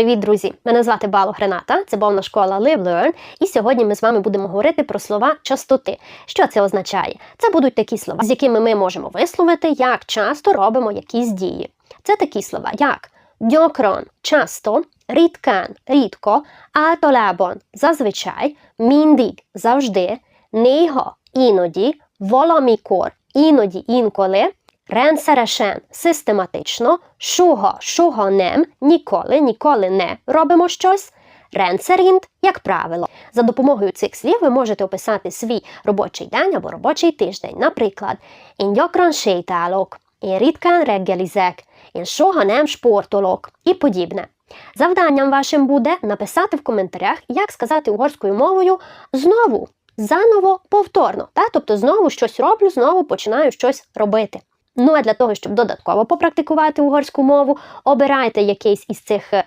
Привіт, друзі! Мене звати Бало Грената, це повна школа Live Learn, і сьогодні ми з вами будемо говорити про слова частоти. Що це означає? Це будуть такі слова, з якими ми можемо висловити, як часто робимо якісь дії. Це такі слова, як дьокрон часто, рідкан рідко, átolában зазвичай, mindig завжди, néha іноді, valamikor іноді інколи, Rendszeresen, систематично, шуго, шуго нем, ніколи, ніколи не робимо щось. Rendszerint, як правило. За допомогою цих слів ви можете описати свій робочий день або робочий тиждень. Наприклад, Én gyakran sétálok, Én ritkán reggelizek, Én soha nem sportolok і подібне. Завданням вашим буде написати в коментарях, як сказати угорською мовою знову, заново, повторно. Та? Тобто знову щось роблю, знову починаю щось робити. Ну а для того, щоб додатково попрактикувати угорську мову, обирайте якийсь із цих е,